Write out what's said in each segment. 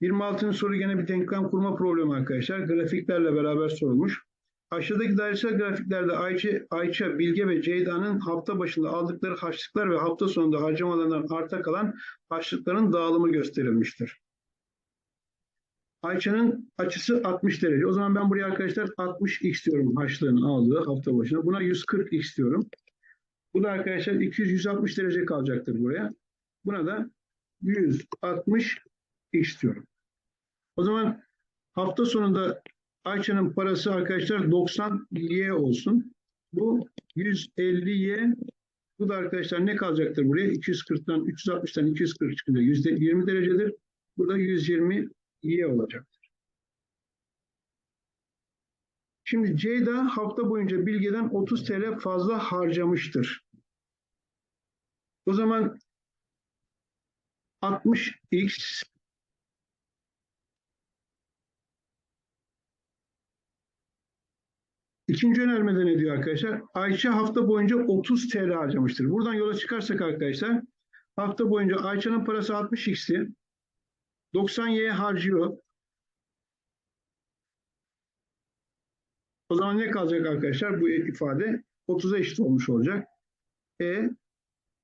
26. soru gene bir denklem kurma problemi arkadaşlar. Grafiklerle beraber sorulmuş. Aşağıdaki dairesel grafiklerde Ayça, Ayça, Bilge ve Ceyda'nın hafta başında aldıkları harçlıklar ve hafta sonunda harcamalarından arta kalan harçlıkların dağılımı gösterilmiştir. Ayça'nın açısı 60 derece. O zaman ben buraya arkadaşlar 60x diyorum harçlığın aldığı hafta başına. Buna 140x diyorum. Bu da arkadaşlar 200-160 derece kalacaktır buraya. Buna da 160 istiyorum. O zaman hafta sonunda Ayça'nın parası arkadaşlar 90 Y olsun. Bu 150 Y. Bu da arkadaşlar ne kalacaktır buraya? 240'tan 360'tan 240 çıkınca yüzde 20 derecedir. Burada 120 Y olacaktır. Şimdi Ceyda hafta boyunca Bilge'den 30 TL fazla harcamıştır. O zaman 60x İkinci önermede ne diyor arkadaşlar? Ayça hafta boyunca 30 TL harcamıştır. Buradan yola çıkarsak arkadaşlar hafta boyunca Ayça'nın parası 60x'ti. 90y harcıyor. O zaman ne kalacak arkadaşlar? Bu ifade 30'a eşit olmuş olacak. E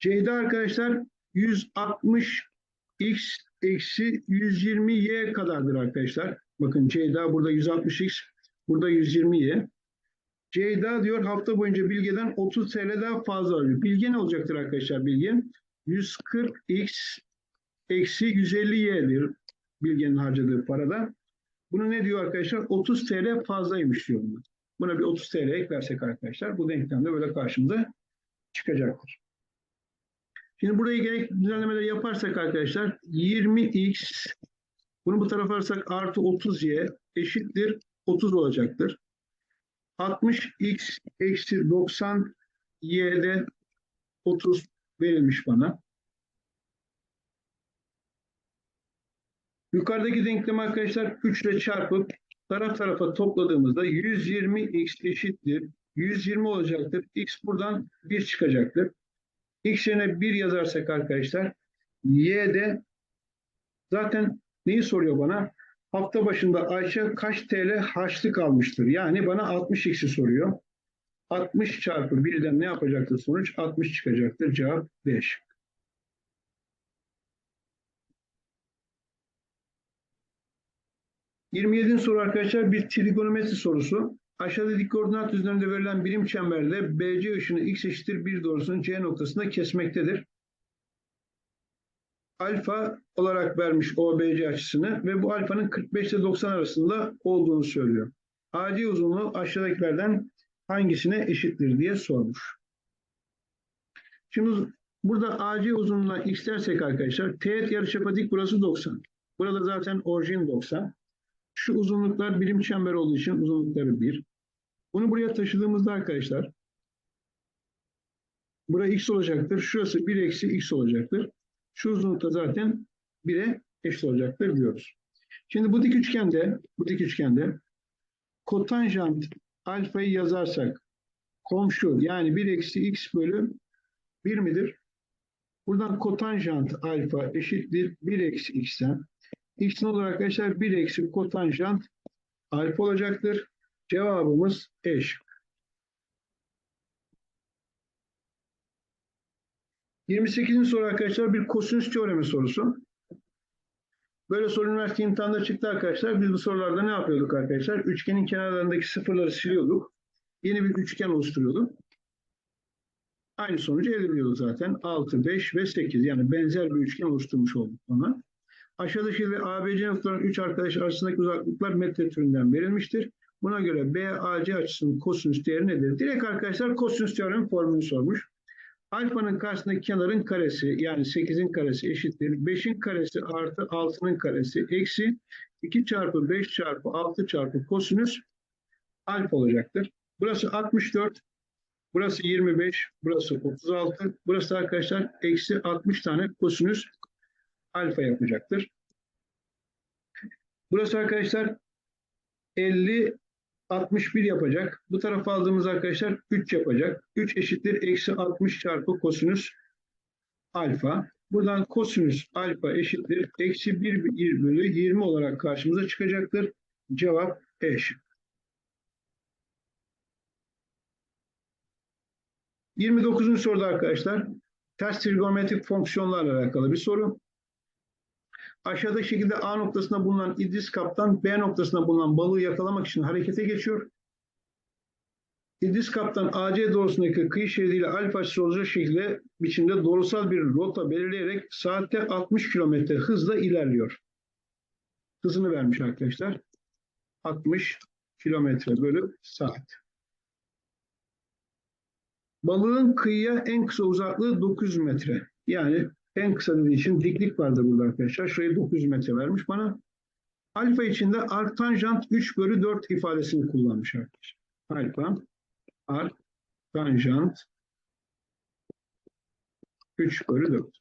C'de arkadaşlar 160 x eksi 120y kadardır arkadaşlar. Bakın Ceyda burada 160x, burada 120y. Ceyda diyor hafta boyunca Bilge'den 30 TL daha fazla alıyor. Bilge ne olacaktır arkadaşlar Bilge? 140x eksi 150y'dir Bilge'nin harcadığı parada. Bunu ne diyor arkadaşlar? 30 TL fazlaymış diyor buna. Buna bir 30 TL eklersek arkadaşlar bu denklemde böyle karşımıza çıkacaktır. Şimdi buraya gerekli düzenlemeleri yaparsak arkadaşlar 20x bunu bu tarafa alırsak artı 30y eşittir 30 olacaktır. 60x eksi 90y'de 30 verilmiş bana. Yukarıdaki denklemi arkadaşlar 3 ile çarpıp taraf tarafa topladığımızda 120x eşittir. 120 olacaktır. x buradan 1 çıkacaktır. X yerine 1 yazarsak arkadaşlar Y'de zaten neyi soruyor bana? Hafta başında Ayşe kaç TL harçlık almıştır? Yani bana 60x'i soruyor. 60 çarpı 1'den ne yapacaktır sonuç? 60 çıkacaktır. Cevap 5. ...27. soru arkadaşlar bir trigonometri sorusu. Aşağıda dik koordinat üzerinde verilen birim çemberde BC ışını x eşittir 1 doğrusunun C noktasında kesmektedir. Alfa olarak vermiş OBC açısını ve bu alfanın 45 ile 90 arasında olduğunu söylüyor. AC uzunluğu aşağıdakilerden hangisine eşittir diye sormuş. Şimdi burada AC uzunluğuna x dersek arkadaşlar teğet yarıçapa dik burası 90. Burada zaten orijin 90. Şu uzunluklar birim çember olduğu için uzunlukları 1. Bunu buraya taşıdığımızda arkadaşlar buraya x olacaktır. Şurası 1 eksi x olacaktır. Şu uzunlukta zaten 1'e eşit olacaktır diyoruz. Şimdi bu dik üçgende bu dik üçgende kotanjant alfayı yazarsak komşu yani 1 eksi x bölü 1 midir? Buradan kotanjant alfa eşittir 1 eksi x'ten. X ne olur arkadaşlar? 1 eksi kotanjant alfa olacaktır. Cevabımız E şıkkı. 28. soru arkadaşlar bir kosinüs teoremi sorusu. Böyle soru üniversite imtihanında çıktı arkadaşlar. Biz bu sorularda ne yapıyorduk arkadaşlar? Üçgenin kenarlarındaki sıfırları siliyorduk. Yeni bir üçgen oluşturuyorduk. Aynı sonucu elde ediyorduk zaten. 6, 5 ve 8 yani benzer bir üçgen oluşturmuş olduk ona. Aşağıdaki ve ABC noktaların 3 arkadaş arasındaki uzaklıklar metre türünden verilmiştir. Buna göre BAC açısının kosinüs değeri nedir? Direkt arkadaşlar kosinüs teoremi formülünü sormuş. Alfanın karşısındaki kenarın karesi yani 8'in karesi eşittir. 5'in karesi artı 6'nın karesi eksi 2 çarpı 5 çarpı 6 çarpı kosinüs alfa olacaktır. Burası 64, burası 25, burası 36, burası arkadaşlar eksi 60 tane kosinüs alfa yapacaktır. Burası arkadaşlar 50 61 yapacak. Bu tarafa aldığımız arkadaşlar 3 yapacak. 3 eşittir eksi 60 çarpı kosinüs alfa. Buradan kosinüs alfa eşittir. Eksi 1 bölü 20 olarak karşımıza çıkacaktır. Cevap E şıkkı. 29. soruda arkadaşlar ters trigonometrik fonksiyonlarla alakalı bir soru. Aşağıdaki şekilde A noktasında bulunan İdris kaptan B noktasında bulunan balığı yakalamak için harekete geçiyor. İdris kaptan AC doğrusundaki kıyı şeridiyle alfa açısı olacak şekilde biçimde doğrusal bir rota belirleyerek saatte 60 kilometre hızla ilerliyor. Hızını vermiş arkadaşlar. 60 kilometre bölü saat. Balığın kıyıya en kısa uzaklığı 900 metre. Yani en kısa dediği için diklik vardır burada arkadaşlar. Şurayı 900 metre vermiş bana. Alfa içinde arctanjant 3 bölü 4 ifadesini kullanmış arkadaşlar. Alfa, arctanjant 3 bölü 4.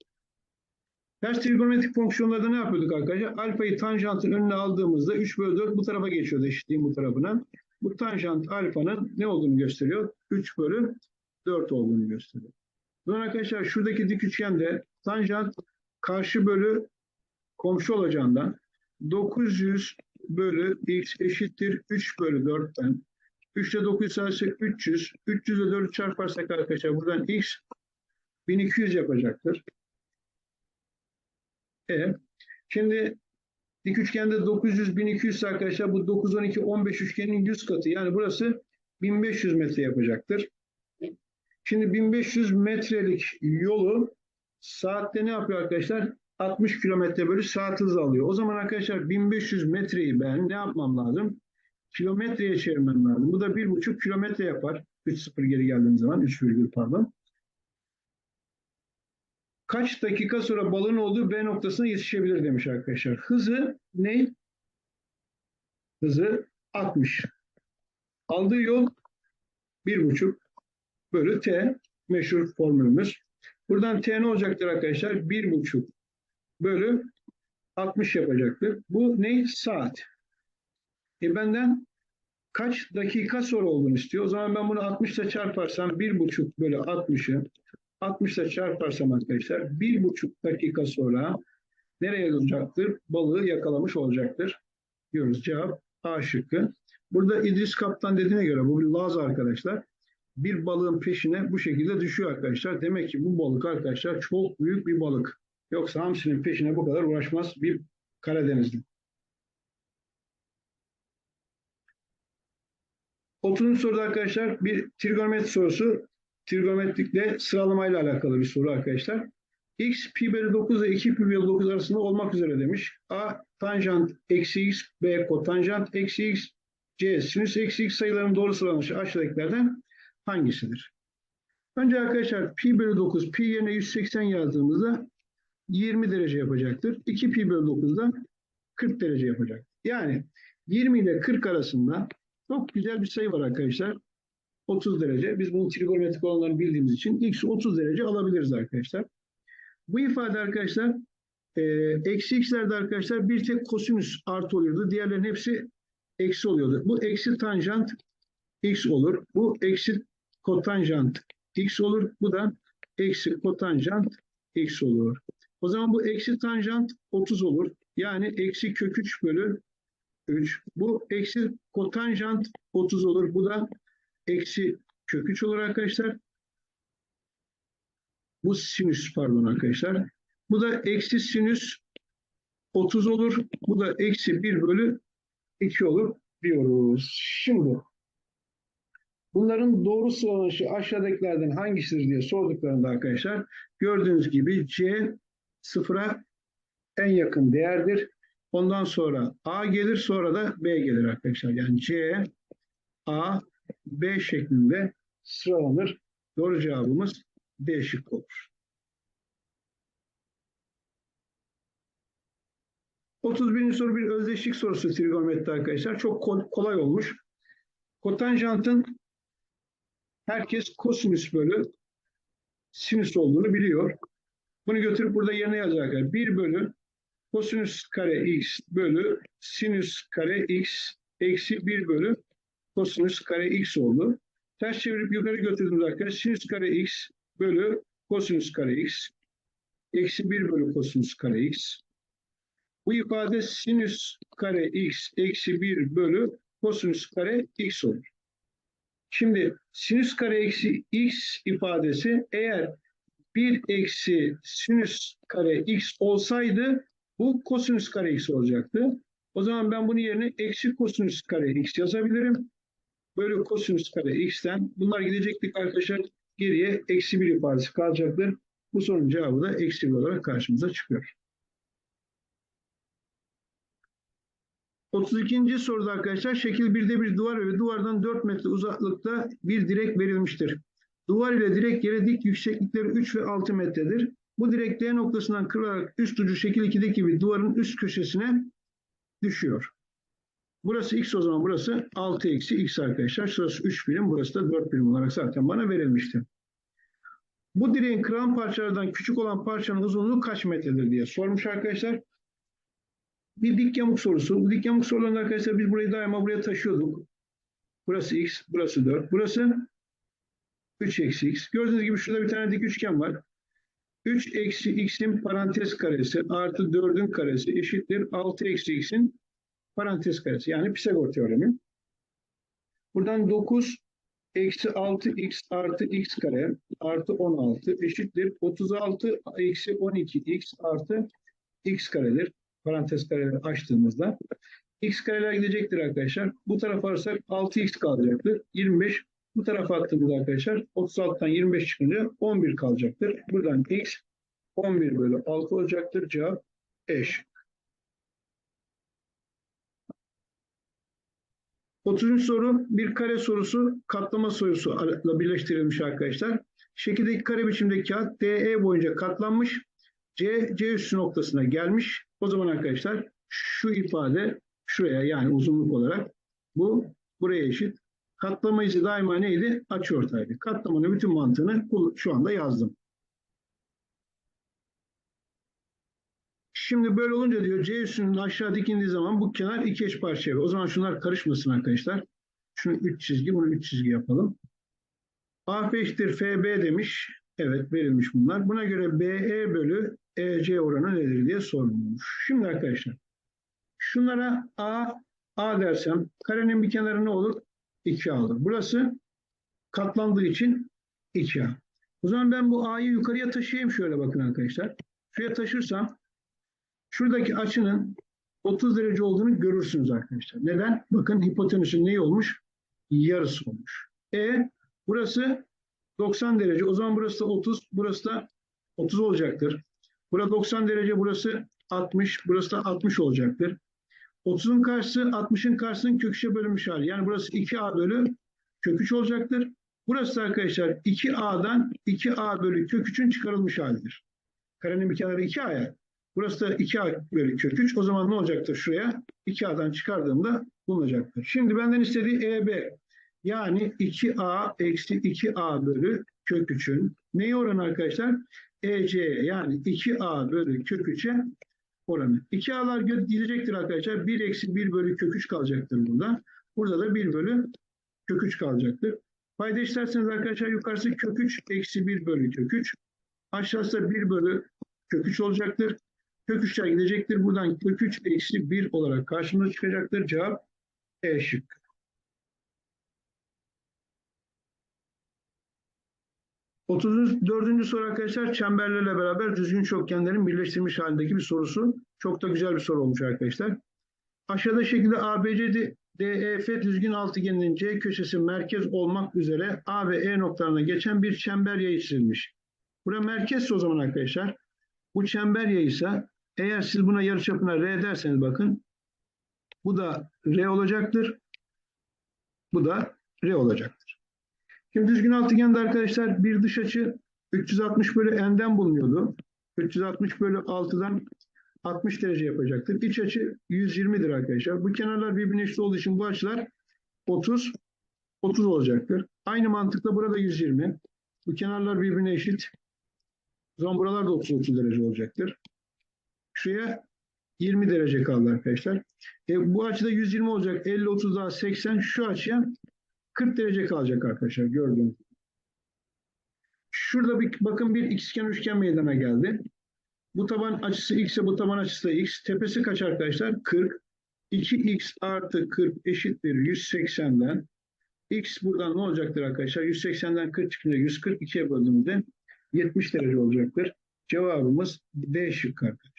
Ters trigonometrik fonksiyonlarda ne yapıyorduk arkadaşlar? Alfayı tanjantın önüne aldığımızda 3 bölü 4 bu tarafa geçiyordu eşitliğin bu tarafına. Bu tanjant alfanın ne olduğunu gösteriyor? 3 bölü 4 olduğunu gösteriyor. Sonra arkadaşlar şuradaki dik üçgende tanjant karşı bölü komşu olacağından 900 bölü x eşittir 3 bölü 4'ten 3 ile 900 sadece 300. 300 ile 4'ü çarparsak arkadaşlar buradan x 1200 yapacaktır. E, şimdi dik üçgende 900 1200 ise arkadaşlar bu 9 12 15 üçgenin 100 katı. Yani burası 1500 metre yapacaktır. Şimdi 1500 metrelik yolu saatte ne yapıyor arkadaşlar? 60 kilometre bölü saat hızı alıyor. O zaman arkadaşlar 1500 metreyi ben ne yapmam lazım? Kilometreye çevirmem lazım. Bu da 1,5 kilometre yapar. 3-0 geri geldiğim zaman 3 virgül pardon. Kaç dakika sonra balığın olduğu B noktasına yetişebilir demiş arkadaşlar. Hızı ne? Hızı 60. Aldığı yol 1,5 bölü T meşhur formülümüz. Buradan T ne olacaktır arkadaşlar? 1,5 bölü 60 yapacaktır. Bu ne? Saat. E benden kaç dakika sonra olduğunu istiyor. O zaman ben bunu 60 ile çarparsam 1,5 bölü 60'ı 60 ile çarparsam arkadaşlar 1,5 dakika sonra nereye olacaktır? Balığı yakalamış olacaktır. Diyoruz cevap A şıkkı. Burada İdris Kaptan dediğine göre bu bir Laz arkadaşlar. Bir balığın peşine bu şekilde düşüyor arkadaşlar. Demek ki bu balık arkadaşlar çok büyük bir balık. Yoksa hamsinin peşine bu kadar uğraşmaz bir Karadenizli. 30. soruda arkadaşlar bir trigonometri sorusu. Trigonometrikle sıralamayla alakalı bir soru arkadaşlar. x pi bölü 9 ile 2 pi bölü 9 arasında olmak üzere demiş. A tanjant eksi x, b kotanjant eksi x, c sinüs eksi x sayıların doğru sıralanışı aşağıdakilerden hangisidir? Önce arkadaşlar pi bölü 9 pi yerine 180 yazdığımızda 20 derece yapacaktır. 2 pi bölü 9'da 40 derece yapacak. Yani 20 ile 40 arasında çok güzel bir sayı var arkadaşlar. 30 derece. Biz bunun trigonometrik olanlarını bildiğimiz için x 30 derece alabiliriz arkadaşlar. Bu ifade arkadaşlar e, eksi x'lerde arkadaşlar bir tek kosinüs artı oluyordu. Diğerlerin hepsi eksi oluyordu. Bu eksi tanjant x olur. Bu eksi kotanjant x olur. Bu da eksi kotanjant x olur. O zaman bu eksi tanjant 30 olur. Yani eksi kök 3 bölü 3. Bu eksi kotanjant 30 olur. Bu da eksi kök 3 olur arkadaşlar. Bu sinüs pardon arkadaşlar. Bu da eksi sinüs 30 olur. Bu da eksi 1 bölü 2 olur diyoruz. Şimdi bunların doğru sıralanışı aşağıdakilerden hangisidir diye sorduklarında arkadaşlar gördüğünüz gibi C sıfıra en yakın değerdir. Ondan sonra A gelir sonra da B gelir arkadaşlar. Yani C, A, B şeklinde sıralanır. Doğru cevabımız D şık olur. 31. soru bir özdeşlik sorusu trigonometri arkadaşlar. Çok kolay olmuş. Kotanjantın herkes kosinüs bölü sinüs olduğunu biliyor. Bunu götürüp burada yerine yazacaklar. 1 bölü kosinüs kare x bölü sinüs kare x eksi 1 bölü kosinüs kare x oldu. Ters çevirip yukarı götürdüğümüz arkadaşlar sinüs kare x bölü kosinüs kare x eksi 1 bölü kosinüs kare x. Bu ifade sinüs kare x eksi 1 bölü kosinüs kare x olur. Şimdi sinüs kare eksi x ifadesi eğer 1 eksi sinüs kare x olsaydı bu kosinüs kare x olacaktı. O zaman ben bunun yerine eksi kosinüs kare x yazabilirim. Bölü kosinüs kare x'ten bunlar gidecektik arkadaşlar. Geriye eksi 1 ifadesi kalacaktır. Bu sorunun cevabı da eksi 1 olarak karşımıza çıkıyor. 32. soruda arkadaşlar şekil 1'de bir duvar ve duvardan 4 metre uzaklıkta bir direk verilmiştir. Duvar ile direk yere dik yükseklikleri 3 ve 6 metredir. Bu direk D noktasından kırılarak üst ucu şekil 2'deki gibi duvarın üst köşesine düşüyor. Burası x o zaman burası 6 eksi x arkadaşlar. Şurası 3 birim burası da 4 birim olarak zaten bana verilmişti. Bu direğin kırılan parçalardan küçük olan parçanın uzunluğu kaç metredir diye sormuş arkadaşlar. Bir dik yamuk sorusu. Bu dik yamuk sorularında arkadaşlar biz burayı daima buraya taşıyorduk. Burası x, burası 4. Burası 3 eksi x. Gördüğünüz gibi şurada bir tane dik üçgen var. 3 eksi x'in parantez karesi artı 4'ün karesi eşittir 6 eksi x'in parantez karesi. Yani Pisagor teoremi. Buradan 9 eksi 6x artı x kare artı 16 eşittir 36 eksi 12x artı x karedir. Parantez kareleri açtığımızda x kareler gidecektir arkadaşlar. Bu tarafa alırsak 6x kalacaktır. 25 bu tarafa attığımızda arkadaşlar 36'dan 25 çıkınca 11 kalacaktır. Buradan x 11 bölü 6 olacaktır. Cevap eş. 30. soru bir kare sorusu katlama sorusu ile birleştirilmiş arkadaşlar. Şekildeki kare biçimdeki kağıt DE boyunca katlanmış. C, C üssü noktasına gelmiş. O zaman arkadaşlar şu ifade şuraya yani uzunluk olarak bu buraya eşit. Katlama izi daima neydi? Açıortaydı. Katlamanın bütün mantığını şu anda yazdım. Şimdi böyle olunca diyor C üssünün aşağı dikindiği zaman bu kenar iki eş parçaya. O zaman şunlar karışmasın arkadaşlar. Şunu üç çizgi, bunu üç çizgi yapalım. AF eşittir FB demiş. Evet verilmiş bunlar. Buna göre BE bölü EC oranı nedir diye sorulmuş. Şimdi arkadaşlar şunlara A, A dersem karenin bir kenarı ne olur? 2A olur. Burası katlandığı için 2A. O zaman ben bu A'yı yukarıya taşıyayım şöyle bakın arkadaşlar. Şuraya taşırsam şuradaki açının 30 derece olduğunu görürsünüz arkadaşlar. Neden? Bakın hipotenüsün neyi olmuş? Yarısı olmuş. E burası 90 derece. O zaman burası da 30, burası da 30 olacaktır. Burası 90 derece, burası 60, burası da 60 olacaktır. 30'un karşısı 60'ın karşısının kök 3'e bölünmüş hali. Yani burası 2a bölü kök 3 olacaktır. Burası da arkadaşlar 2a'dan 2a bölü kök 3'ün çıkarılmış halidir. Karenin bir kenarı 2a ya. Burası da 2a bölü kök 3. O zaman ne olacaktır şuraya? 2a'dan çıkardığımda bulunacaktır. Şimdi benden istediği EB. Yani 2a eksi 2a bölü kök 3'ün neyi oranı arkadaşlar? EC yani 2a bölü kök 3'e oranı. 2a'lar gidecektir arkadaşlar. 1 eksi 1 bölü kök 3 kalacaktır burada. Burada da 1 bölü kök 3 kalacaktır. Payda isterseniz arkadaşlar yukarısı kök 3 eksi 1 bölü kök 3. Aşağısı da 1 bölü kök 3 olacaktır. Kök 3'ler gidecektir. Buradan kök 3 eksi 1 olarak karşımıza çıkacaktır. Cevap E şıkkı. Otuz dördüncü soru arkadaşlar çemberlerle beraber düzgün çokgenlerin birleştirilmiş halindeki bir sorusu. Çok da güzel bir soru olmuş arkadaşlar. Aşağıda şekilde ABC DEF düzgün altıgenin C köşesi merkez olmak üzere A ve E noktalarına geçen bir çember yayı çizilmiş. Bura merkezse o zaman arkadaşlar bu çember yayıysa eğer siz buna yarıçapına R derseniz bakın bu da R olacaktır. Bu da R olacaktır. Şimdi düzgün altıgende arkadaşlar bir dış açı 360 bölü n'den bulunuyordu. 360 bölü 6'dan 60 derece yapacaktır. İç açı 120'dir arkadaşlar. Bu kenarlar birbirine eşit olduğu için bu açılar 30 30 olacaktır. Aynı mantıkla burada 120. Bu kenarlar birbirine eşit. O zaman buralar da 30 30 derece olacaktır. Şuraya 20 derece kaldı arkadaşlar. E, bu açıda 120 olacak. 50 30 daha 80 şu açıya 40 derece kalacak arkadaşlar gördüğünüz. Şurada bir bakın bir ikizkenar üçgen meydana geldi. Bu taban açısı x ise bu taban açısı da x. Tepesi kaç arkadaşlar? 40. 2x artı 40 eşittir 180'den. X buradan ne olacaktır arkadaşlar? 180'den 40 çıkınca 142'ye böldüğümüzde 70 derece olacaktır. Cevabımız D şıkkı arkadaşlar.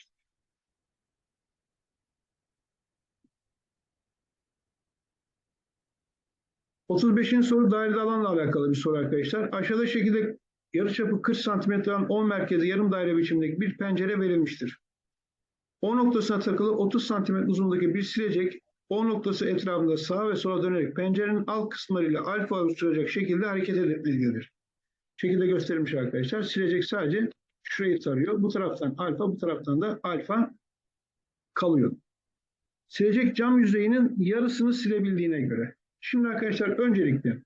...35. soru daireli alanla alakalı bir soru arkadaşlar. Aşağıda şekilde yarıçapı 40 cm olan 10 merkezi yarım daire biçimindeki bir pencere verilmiştir. O noktasına takılı 30 cm uzunluğundaki bir silecek o noktası etrafında sağa ve sola dönerek pencerenin alt kısımlarıyla alfa oluşturacak şekilde hareket etmelidir. Şekilde gösterilmiş arkadaşlar. Silecek sadece şurayı tarıyor. Bu taraftan alfa, bu taraftan da alfa kalıyor. Silecek cam yüzeyinin yarısını silebildiğine göre. Şimdi arkadaşlar öncelikle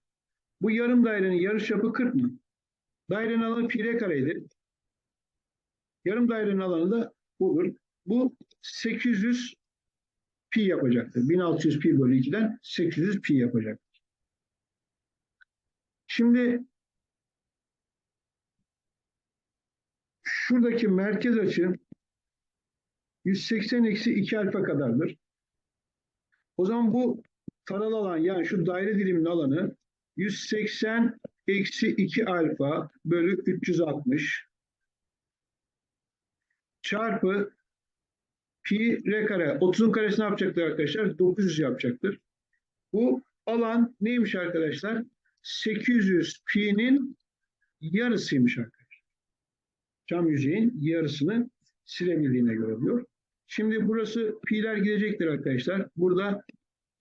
bu yarım dairenin yarıçapı 40 mı? Dairenin alanı pi r kareydi. Yarım dairenin alanı da budur. Bu 800 pi yapacaktır. 1600 pi bölü 2'den 800 pi yapacaktır. Şimdi şuradaki merkez açı 180 eksi 2 alfa kadardır. O zaman bu taralı alan yani şu daire diliminin alanı 180 eksi 2 alfa bölü 360 çarpı pi r kare. 30'un karesi ne yapacaktır arkadaşlar? 900 yapacaktır. Bu alan neymiş arkadaşlar? 800 pi'nin yarısıymış arkadaşlar. Cam yüzeyin yarısını silebildiğine göre diyor. Şimdi burası pi'ler gidecektir arkadaşlar. Burada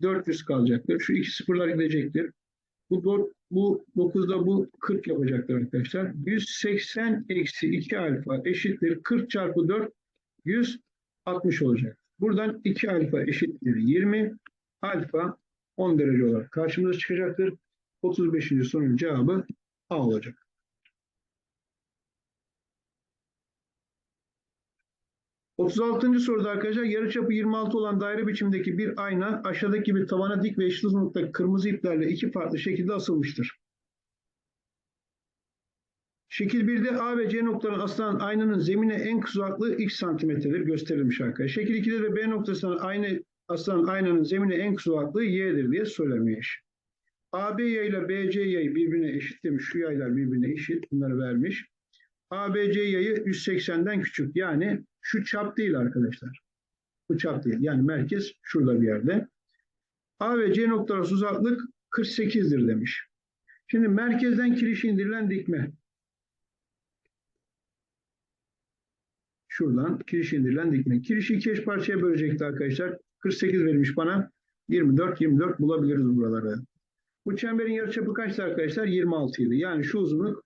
400 kalacaktır. Şu iki sıfırlar gidecektir. Bu, 4, bu 9'da bu 40 yapacaktır arkadaşlar. 180 eksi 2 alfa eşittir. 40 çarpı 4 160 olacak. Buradan 2 alfa eşittir 20. Alfa 10 derece olarak karşımıza çıkacaktır. 35. sorunun cevabı A olacak. Otuz altıncı soruda arkadaşlar yarıçapı 26 olan daire biçimindeki bir ayna aşağıdaki gibi tavana dik ve eşit uzunlukta kırmızı iplerle iki farklı şekilde asılmıştır. Şekil 1'de A ve C noktalarına asılan aynanın zemine en kısa uzaklığı x santimetredir gösterilmiş arkadaşlar. Şekil 2'de de B noktasına aynı asılan aynanın zemine en kısa uzaklığı y'dir diye söylemiş. AB yayla BC yayı birbirine eşit demiş. Şu yaylar birbirine eşit. Bunları vermiş. ABC yayı 180'den küçük. Yani şu çap değil arkadaşlar. Bu çap değil. Yani merkez şurada bir yerde. A ve C noktaları uzaklık 48'dir demiş. Şimdi merkezden kirişi indirilen dikme. Şuradan kiriş indirilen dikme. Kirişi iki eş parçaya bölecekti arkadaşlar. 48 verilmiş bana. 24, 24 bulabiliriz buralarda. Bu çemberin yarıçapı kaçtı arkadaşlar? 26 idi. Yani şu uzunluk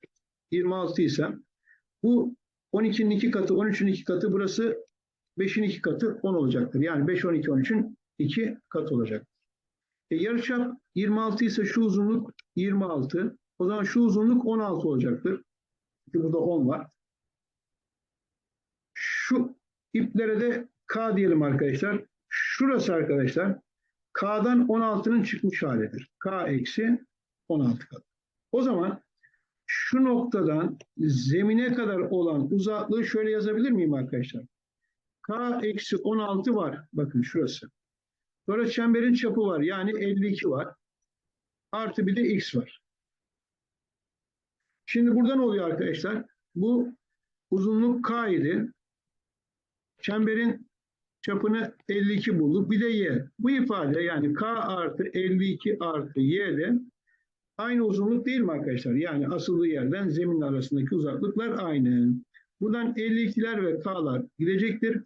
26 ise bu 12'nin 2 katı, 13'ün 2 katı, burası 5'in 2 katı 10 olacaktır. Yani 5, 12, 13'ün 2 katı olacak. E, yarıçap 26 ise şu uzunluk 26. O zaman şu uzunluk 16 olacaktır. Çünkü burada 10 var. Şu iplere de K diyelim arkadaşlar. Şurası arkadaşlar K'dan 16'nın çıkmış halidir. K eksi 16 kadar. O zaman şu noktadan zemine kadar olan uzaklığı şöyle yazabilir miyim arkadaşlar? K eksi 16 var. Bakın şurası. Sonra çemberin çapı var. Yani 52 var. Artı bir de x var. Şimdi burada ne oluyor arkadaşlar? Bu uzunluk k idi. Çemberin çapını 52 bulduk. Bir de y. Bu ifade yani k artı 52 artı y de aynı uzunluk değil mi arkadaşlar? Yani asıldığı yerden zemin arasındaki uzaklıklar aynı. Buradan 52'ler ve k'lar gidecektir.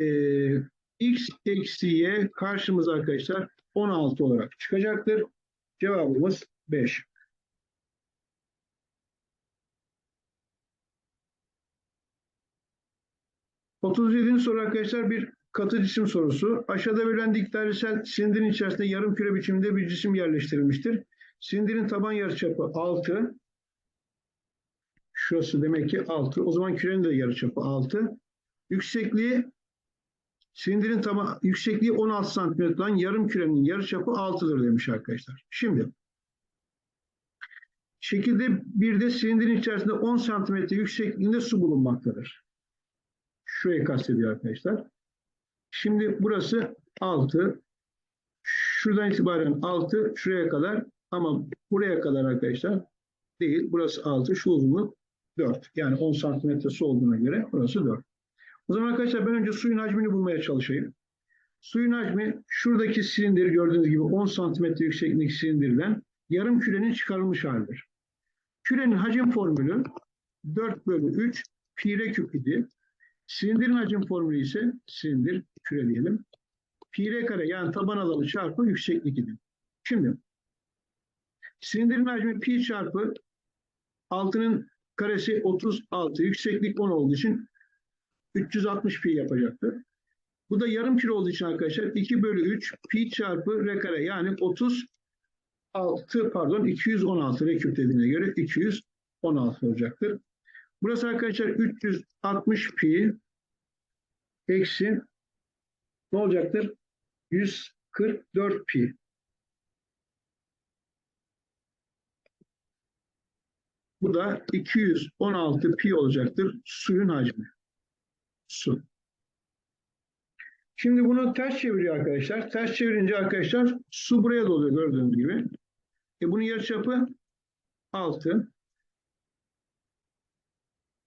Ee, x eksi y karşımız arkadaşlar 16 olarak çıkacaktır. Cevabımız 5. ...37. soru arkadaşlar bir katı cisim sorusu. Aşağıda verilen dik dairesel silindirin içerisinde yarım küre biçiminde bir cisim yerleştirilmiştir. Silindirin taban yarıçapı 6. Şurası demek ki 6. O zaman kürenin de yarıçapı 6. Yüksekliği silindirin taban yüksekliği 16 santimetre olan yarım kürenin yarıçapı 6'dır demiş arkadaşlar. Şimdi şekilde bir de silindirin içerisinde 10 santimetre yüksekliğinde su bulunmaktadır. Şurayı kastediyor arkadaşlar. Şimdi burası 6. Şuradan itibaren 6 şuraya kadar ama buraya kadar arkadaşlar değil. Burası 6. Şu uzunluk 4. Yani 10 santimetresi olduğuna göre burası 4. O zaman arkadaşlar ben önce suyun hacmini bulmaya çalışayım. Suyun hacmi şuradaki silindir gördüğünüz gibi 10 santimetre yükseklik silindirden yarım kürenin çıkarılmış halidir. Kürenin hacim formülü 4 bölü 3 pi r küp idi. Silindirin hacim formülü ise silindir küre diyelim. Pi r kare yani taban alanı çarpı yükseklik idi. Şimdi silindirin hacmi pi çarpı 6'nın karesi 36 yükseklik 10 olduğu için 360 pi yapacaktır. Bu da yarım kilo olduğu için arkadaşlar 2 bölü 3 pi çarpı r kare yani 36 pardon 216 r küp dediğine göre 216 olacaktır. Burası arkadaşlar 360 pi eksi ne olacaktır? 144 pi. Bu da 216 pi olacaktır suyun hacmi. Su. Şimdi bunu ters çeviriyor arkadaşlar. Ters çevirince arkadaşlar su buraya doluyor gördüğünüz gibi. E bunun yarıçapı 6.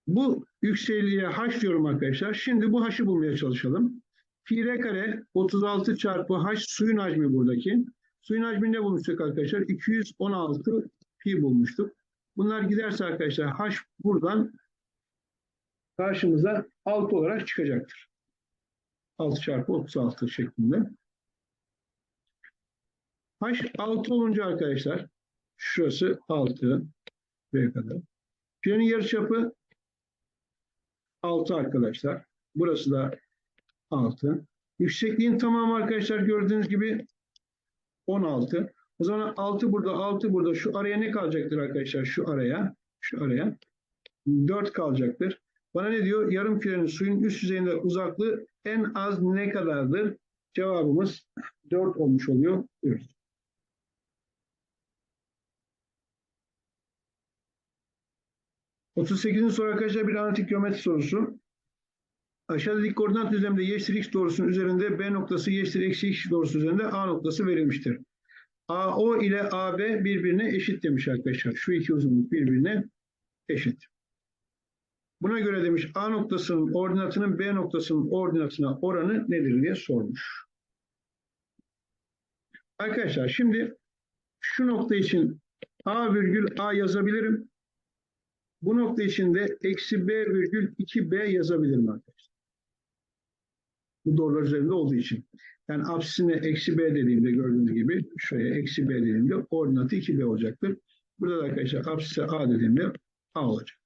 Bu yüksekliğe h diyorum arkadaşlar. Şimdi bu h'ı bulmaya çalışalım. Pi r kare 36 çarpı h suyun hacmi buradaki. Suyun hacmini ne bulmuştuk arkadaşlar? 216 pi bulmuştuk. Bunlar giderse arkadaşlar h buradan karşımıza 6 olarak çıkacaktır. 6 çarpı 36 şeklinde. H 6 olunca arkadaşlar şurası 6 buraya kadar. Piyanın yarıçapı 6 arkadaşlar. Burası da 6. Yüksekliğin tamamı arkadaşlar gördüğünüz gibi 16. O zaman 6 burada, 6 burada. Şu araya ne kalacaktır arkadaşlar? Şu araya, şu araya 4 kalacaktır. Bana ne diyor? Yarım kürenin suyun üst yüzeyinde uzaklığı en az ne kadardır? Cevabımız 4 olmuş oluyor diyoruz. Otuz sekizinci soru arkadaşlar bir analitik geometri sorusu. Aşağıda dik koordinat düzleminde y x doğrusunun üzerinde B noktası y eksi x doğrusu üzerinde A noktası verilmiştir. AO ile AB birbirine eşit demiş arkadaşlar. Şu iki uzunluk birbirine eşit. Buna göre demiş A noktasının ordinatının B noktasının ordinatına oranı nedir diye sormuş. Arkadaşlar şimdi şu nokta için A virgül A yazabilirim. Bu nokta için de eksi B virgül 2B yazabilirim arkadaşlar. Bu doğrular üzerinde olduğu için. Yani apsisine eksi B dediğimde gördüğünüz gibi şuraya eksi B dediğimde ordinatı 2B olacaktır. Burada da arkadaşlar apsise A dediğimde A olacak.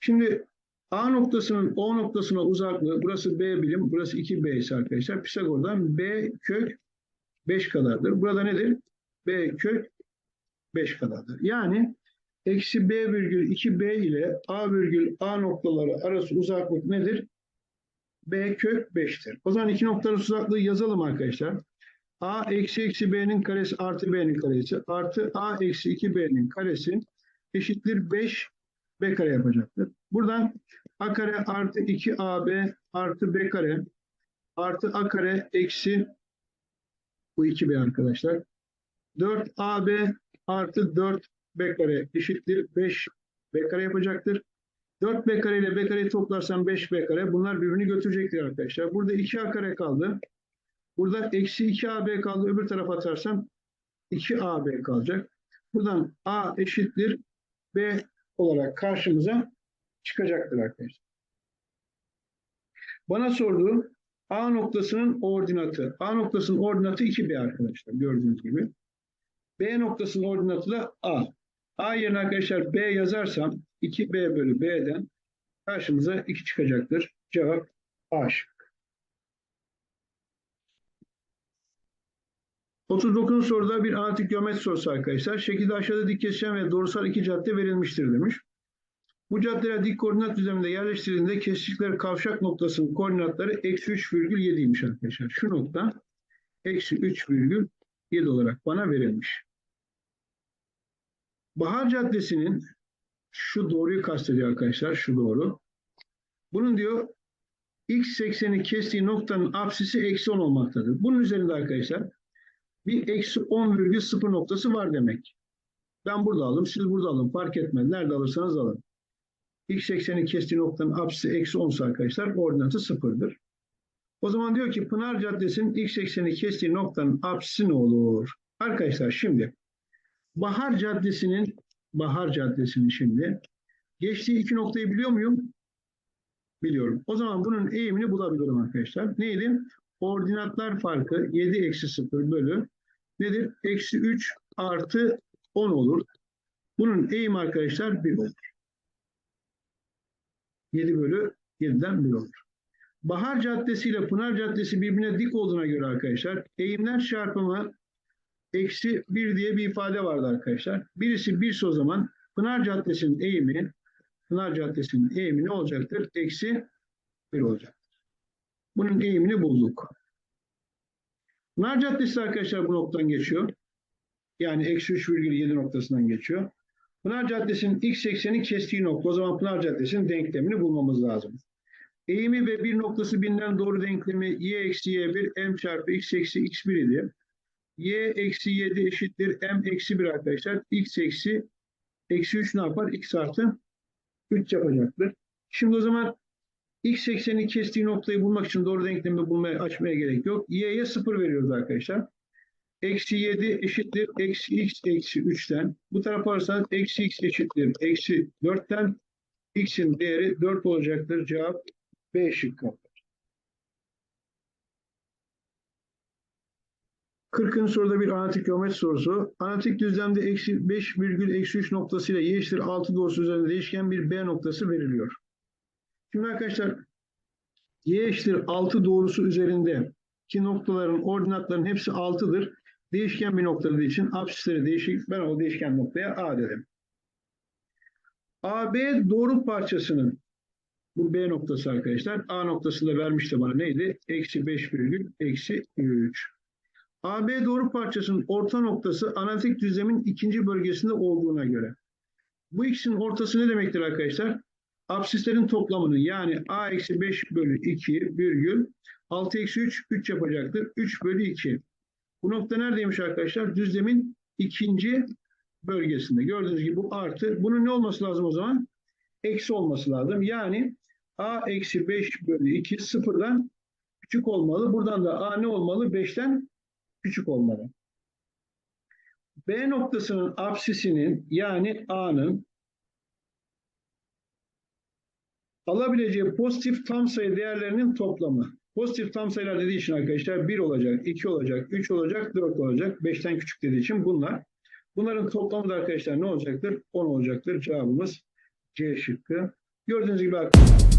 Şimdi A noktasının O noktasına uzaklığı, burası B birim, burası 2B ise arkadaşlar Pisagor'dan B kök 5 kadardır. Burada nedir? B kök 5 kadardır. Yani eksi B virgül 2B ile A virgül A noktaları arası uzaklık nedir? B kök 5'tir. O zaman iki noktaların uzaklığı yazalım arkadaşlar. A eksi eksi B'nin karesi artı B'nin karesi artı A eksi 2B'nin karesi eşittir 5 B kare yapacaktır. Buradan A kare artı 2AB artı B kare artı A kare eksi bu 2B arkadaşlar. 4AB artı 4B kare eşittir 5B kare yapacaktır. 4B kare ile B kareyi toplarsam 5B kare. Bunlar birbirini götürecektir arkadaşlar. Burada 2A kare kaldı. Burada eksi 2AB kaldı. Öbür tarafa atarsam 2AB kalacak. Buradan A eşittir B olarak karşımıza çıkacaktır arkadaşlar. Bana sorduğu A noktasının ordinatı. A noktasının ordinatı 2B arkadaşlar gördüğünüz gibi. B noktasının ordinatı da A. A yerine arkadaşlar B yazarsam 2B bölü B'den karşımıza 2 çıkacaktır. Cevap A şıkkı. 39. soruda bir analitik geometri sorusu arkadaşlar. Şekilde aşağıda dik kesişen ve doğrusal iki cadde verilmiştir demiş. Bu caddeler dik koordinat düzleminde yerleştirildiğinde kesiştikleri kavşak noktasının koordinatları eksi 3,7'ymiş arkadaşlar. Şu nokta eksi 3,7 olarak bana verilmiş. Bahar Caddesi'nin şu doğruyu kastediyor arkadaşlar. Şu doğru. Bunun diyor x ekseni kestiği noktanın apsisi eksi 10 olmaktadır. Bunun üzerinde arkadaşlar bir eksi 10,0 noktası var demek. Ben burada aldım, siz burada alın. Fark etmez. Nerede alırsanız alın. X ekseni kestiği noktanın apsisi eksi 10 ise arkadaşlar ordinatı sıfırdır. O zaman diyor ki Pınar Caddesi'nin x ekseni kestiği noktanın apsisi ne olur? Arkadaşlar şimdi Bahar Caddesi'nin Bahar Caddesi'nin şimdi geçtiği iki noktayı biliyor muyum? Biliyorum. O zaman bunun eğimini bulabilirim arkadaşlar. Neydi? Ordinatlar farkı 7 eksi 0 bölü nedir? Eksi 3 artı 10 olur. Bunun eğimi arkadaşlar 1 olur. 7 bölü 7'den 1 olur. Bahar Caddesi ile Pınar Caddesi birbirine dik olduğuna göre arkadaşlar eğimler çarpımı eksi 1 diye bir ifade vardı arkadaşlar. Birisi 1 o zaman Pınar Caddesi'nin eğimi Pınar Caddesi'nin eğimi ne olacaktır? Eksi 1 olacaktır. Bunun eğimini bulduk. Pınar Caddesi arkadaşlar bu noktadan geçiyor. Yani eksi 3,7 noktasından geçiyor. Pınar Caddesi'nin x ekseni kestiği nokta. O zaman Pınar Caddesi'nin denklemini bulmamız lazım. Eğimi ve bir noktası bilinen doğru denklemi y eksi y1 m çarpı x eksi x1 idi. Y eksi 7 eşittir m eksi 1 arkadaşlar. x eksi eksi 3 ne yapar? x artı 3 yapacaktır. Şimdi o zaman x ekseni kestiği noktayı bulmak için doğru denklemi bulmaya açmaya gerek yok. y'ye 0 veriyoruz arkadaşlar. Eksi 7 eşittir eksi x eksi 3'ten. Bu tarafa alırsanız eksi x eşittir eksi 4'ten. x'in değeri 4 olacaktır. Cevap B şıkkı. 40. soruda bir analitik geometri sorusu. Analitik düzlemde eksi 5 virgül eksi 3 noktasıyla y eşittir 6 doğrusu üzerinde değişken bir B noktası veriliyor. Şimdi arkadaşlar y eşittir 6 doğrusu üzerinde ki noktaların ordinatların hepsi 6'dır. Değişken bir nokta dediği için apsisleri değişik. Ben o değişken noktaya A dedim. AB doğru parçasının bu B noktası arkadaşlar. A noktasında vermişti bana neydi? Eksi 5 virgül eksi 3. AB doğru parçasının orta noktası analitik düzlemin ikinci bölgesinde olduğuna göre. Bu ikisinin ortası ne demektir arkadaşlar? Absislerin toplamını yani A eksi 5 bölü 2 virgül 6 eksi 3 3 yapacaktır. 3 bölü 2. Bu nokta neredeymiş arkadaşlar? Düzlemin ikinci bölgesinde. Gördüğünüz gibi bu artı. Bunun ne olması lazım o zaman? Eksi olması lazım. Yani A eksi 5 bölü 2 sıfırdan küçük olmalı. Buradan da A ne olmalı? 5'ten küçük olmalı. B noktasının apsisinin yani A'nın alabileceği pozitif tam sayı değerlerinin toplamı. Pozitif tam sayılar dediği için arkadaşlar 1 olacak, 2 olacak, 3 olacak, 4 olacak, 5'ten küçük dediği için bunlar. Bunların toplamı da arkadaşlar ne olacaktır? 10 olacaktır. Cevabımız C şıkkı. Gördüğünüz gibi arkadaşlar